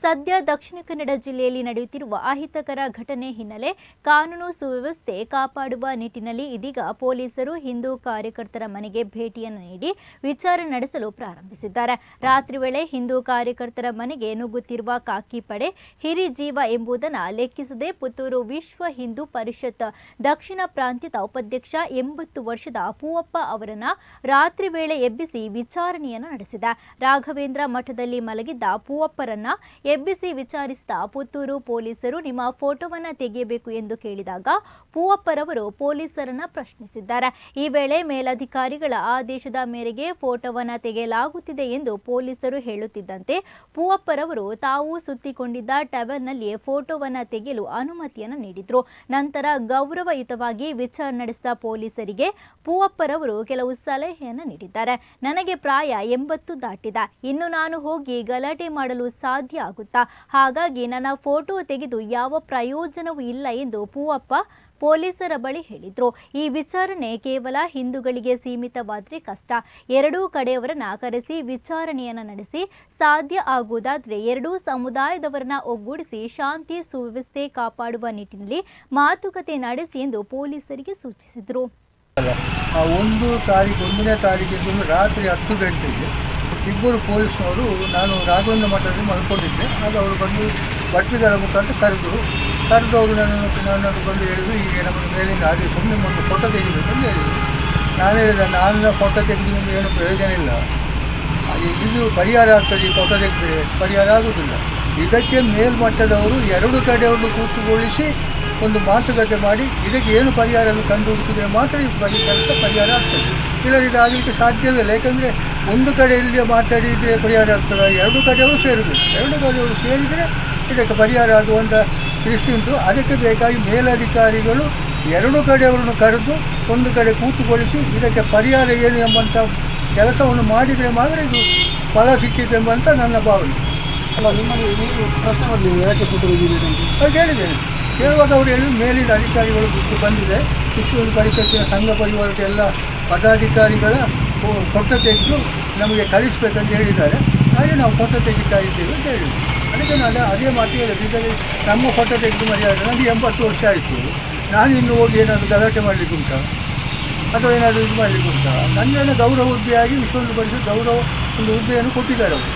ಸದ್ಯ ದಕ್ಷಿಣ ಕನ್ನಡ ಜಿಲ್ಲೆಯಲ್ಲಿ ನಡೆಯುತ್ತಿರುವ ಅಹಿತಕರ ಘಟನೆ ಹಿನ್ನೆಲೆ ಕಾನೂನು ಸುವ್ಯವಸ್ಥೆ ಕಾಪಾಡುವ ನಿಟ್ಟಿನಲ್ಲಿ ಇದೀಗ ಪೊಲೀಸರು ಹಿಂದೂ ಕಾರ್ಯಕರ್ತರ ಮನೆಗೆ ಭೇಟಿಯನ್ನು ನೀಡಿ ವಿಚಾರಣೆ ನಡೆಸಲು ಪ್ರಾರಂಭಿಸಿದ್ದಾರೆ. ರಾತ್ರಿ ವೇಳೆ ಹಿಂದೂ ಕಾರ್ಯಕರ್ತರ ಮನೆಗೆ ನುಗ್ಗುತ್ತಿರುವ ಕಾಕಿ ಪಡೆ ಹಿರಿ ಜೀವ ಎಂಬುದನ್ನು ಲೆಕ್ಕಿಸದೆ ಪುತ್ತೂರು ವಿಶ್ವ ಹಿಂದೂ ಪರಿಷತ್ ದಕ್ಷಿಣ ಪ್ರಾಂತ್ಯದ ಉಪಾಧ್ಯಕ್ಷ ಎಂಬತ್ತು ವರ್ಷದ ಪೂವಪ್ಪ ಅವರನ್ನ ರಾತ್ರಿ ವೇಳೆ ಎಬ್ಬಿಸಿ ವಿಚಾರಣೆಯನ್ನು ನಡೆಸಿದ. ರಾಘವೇಂದ್ರ ಮಠದಲ್ಲಿ ಮಲಗಿದ್ದ ಪೂವಪ್ಪರನ್ನ ಎಬ್ಬಿಸಿ ವಿಚಾರಿಸಿದ ಪುತ್ತೂರು ಪೊಲೀಸರು ನಿಮ್ಮ ಫೋಟೋವನ್ನ ತೆಗೆಯಬೇಕು ಎಂದು ಕೇಳಿದಾಗ ಪೂವಪ್ಪರವರು ಪೊಲೀಸರನ್ನ ಪ್ರಶ್ನಿಸಿದ್ದಾರೆ. ಈ ವೇಳೆ ಮೇಲಧಿಕಾರಿಗಳ ಆದೇಶದ ಮೇರೆಗೆ ಫೋಟೋವನ್ನ ತೆಗೆಯಲಾಗುತ್ತಿದೆ ಎಂದು ಪೊಲೀಸರು ಹೇಳುತ್ತಿದ್ದಂತೆ ಪೂವಪ್ಪರವರು ತಾವು ಸುತ್ತಿಕೊಂಡಿದ್ದ ಟವೆಲ್ನಲ್ಲಿ ಫೋಟೋವನ್ನ ತೆಗೆಯಲು ಅನುಮತಿಯನ್ನು ನೀಡಿದ್ರು. ನಂತರ ಗೌರವಯುತವಾಗಿ ವಿಚಾರಣೆ ನಡೆಸಿದ ಪೊಲೀಸರಿಗೆ ಪೂವಪ್ಪರವರು ಕೆಲವು ಸಲಹೆಯನ್ನು ನೀಡಿದ್ದಾರೆ. ನನಗೆ ಪ್ರಾಯ ಎಂಬತ್ತು ದಾಟಿದ. ಇನ್ನು ನಾನು ಹೋಗಿ ಗಲಾಟೆ ಮಾಡಲು ಸಾಧ್ಯ ಆಗುತ್ತಾ ಹಾಗಾಗಿ ನನ್ನ ಫೋಟೋ ತೆಗೆದು ಯಾವ ಪ್ರಯೋಜನವೂ ಇಲ್ಲ ಎಂದು ಪೂವಪ್ಪ ಪೊಲೀಸರ ಬಳಿ ಹೇಳಿದ್ರು. ಈ ವಿಚಾರಣೆ ಕೇವಲ ಹಿಂದೂಗಳಿಗೆ ಸೀಮಿತವಾದರೆ ಕಷ್ಟ. ಎರಡೂ ಕಡೆಯವರನ್ನ ಕರೆಸಿ ವಿಚಾರಣೆಯನ್ನ ನಡೆಸಿ ಸಾಧ್ಯ ಆಗುವುದಾದರೆ ಎರಡೂ ಸಮುದಾಯದವರನ್ನ ಒಗ್ಗೂಡಿಸಿ ಶಾಂತಿ ಸುವ್ಯವಸ್ಥೆ ಕಾಪಾಡುವ ನಿಟ್ಟಿನಲ್ಲಿ ಮಾತುಕತೆ ನಡೆಸಿ ಎಂದು ಪೊಲೀಸರಿಗೆ ಸೂಚಿಸಿದರು. ಒಂದು ತಾರೀಕು ಒಂದನೇ ತಾರೀಕಿಗೆ ರಾತ್ರಿ ಹತ್ತು ಗಂಟೆಗೆ ಇಬ್ಬರು ಪೊಲೀಸ್ನವರು ನಾನು ರಾಘವೇಂದ್ರ ಮಠದಲ್ಲಿ ಮಲ್ಕೊಂಡಿದ್ದೆ. ಆಗ ಅವರು ಬಂದು ಬಟ್ಟಿದಾರ ಮುಖಾಂತರ ಕರೆದರು ಕರೆದು ಅವರು ನನ್ನನ್ನು ನನ್ನನ್ನು ಬಂದು ಹೇಳಿದ್ರು ಈಗ ನಮ್ಮ ಮೇಲಿಂದ ಹಾಗೆ ಸುಮ್ಮನೆ ಒಂದು ಫೋಟೋ ತೆಗಿಬೇಕು ಅಂತ ಹೇಳಿದರು. ನಾನು ಹೇಳಿದೆ, ನಾನು ಫೋಟೋ ತೆಗೆದು ನಿಮಗೆ ಏನು ಪ್ರಯೋಜನ ಇಲ್ಲ. ಇದು ಪರಿಹಾರ ಆಗ್ತದೆ ಈ ಫೋಟೋ ತೆಗೆದ್ರೆ, ಪರಿಹಾರ ಆಗುವುದಿಲ್ಲ ಇದಕ್ಕೆ ಮೇಲ್ಮಟ್ಟದವರು ಎರಡು ಕಡೆಯವರು ಕೂತುಗೊಳಿಸಿ ಒಂದು ಮಾತುಕತೆ ಮಾಡಿ, ಇದಕ್ಕೆ ಏನು ಪರಿಹಾರ ಕಂಡು ಹುಡುಕಿದ್ರೆ ಮಾತ್ರ ಈ ಪರಿಹಾರ ಆಗ್ತದೆ. ಇಲ್ಲದ್ರೆ ಇದು ಆಗಲಿಕ್ಕೆ ಸಾಧ್ಯವಿಲ್ಲ. ಯಾಕಂದರೆ ಒಂದು ಕಡೆಯಲ್ಲಿ ಮಾತಾಡಿದರೆ ಪರಿಹಾರ ಆಗ್ತದೆ? ಎರಡು ಕಡೆಯವರು ಸೇರಬೇಕು ಎರಡು ಕಡೆಯವರು ಸೇರಿದರೆ ಇದಕ್ಕೆ ಪರಿಹಾರ ಆಗುವಂಥ ದೃಷ್ಟಿ ಉಂಟು. ಅದಕ್ಕೆ ಬೇಕಾಗಿ ಮೇಲಧಿಕಾರಿಗಳು ಎರಡು ಕಡೆಯವರನ್ನು ಕರೆದು ಒಂದು ಕಡೆ ಕೂತುಗೊಳಿಸಿ ಇದಕ್ಕೆ ಪರಿಹಾರ ಏನು ಎಂಬಂಥ ಕೆಲಸವನ್ನು ಮಾಡಿದರೆ ಮಾತ್ರ ಇದು ಫಲ ಸಿಕ್ಕಿದೆ ಎಂಬಂತ ನನ್ನ ಭಾವನೆ. ಅಲ್ಲ ನಿಮ್ಮಲ್ಲಿ ನೀವು ಪ್ರಶ್ನೆ ಮಾಡಲಿ ಯಾಕೆ ಅಂತ ಹೇಳಿದ್ದೇನೆ ಕೇಳುವಾಗ ಅವರು ಹೇಳಿ ಮೇಲಿನ ಅಧಿಕಾರಿಗಳು ಬಿಟ್ಟು ಬಂದಿದೆ. ವಿಶ್ವ ಪರಿಷತ್ತಿನ ಸಂಘ ಪರಿವಾರದ ಎಲ್ಲ ಪದಾಧಿಕಾರಿಗಳ ಕೊಟ್ಟ ತೆಗೆದು ನಮಗೆ ಕಳಿಸ್ಬೇಕಂತ ಹೇಳಿದ್ದಾರೆ. ಹಾಗೆ ನಾವು ಕೊಟ್ಟ ತೆಗಿತಾ ಇದ್ದೇವೆ ಅಂತ ಹೇಳಿದ್ವಿ ಅದಕ್ಕೆ ನಾನು ಅದೇ ಮಾತು ಹೇಳಿದೆ ಇದರಲ್ಲಿ ನಮ್ಮ ಕೊಟ್ಟ ತೆಗೆದು ಮರ್ಯಾದೆ. ನನಗೆ ಎಂಬತ್ತು ವರ್ಷ ಆಯಿತು. ನಾನು ಇನ್ನು ಹೋಗಿ ಏನಾದರೂ ಗಲಾಟೆ ಮಾಡಲಿಕ್ಕೆ ಅಥವಾ ಏನಾದರೂ ಇದು ಮಾಡಲಿಕ್ಕೆ ಉಂಟಾ? ನನ್ನೇನು ಗೌರವ ಹುದ್ದೆಯಾಗಿ ವಿಶ್ವ ಪರಿಷತ್ ಗೌರವ ಒಂದು ಹುದ್ದೆಯನ್ನು ಕೊಟ್ಟಿದ್ದಾರೆ ಅವರು.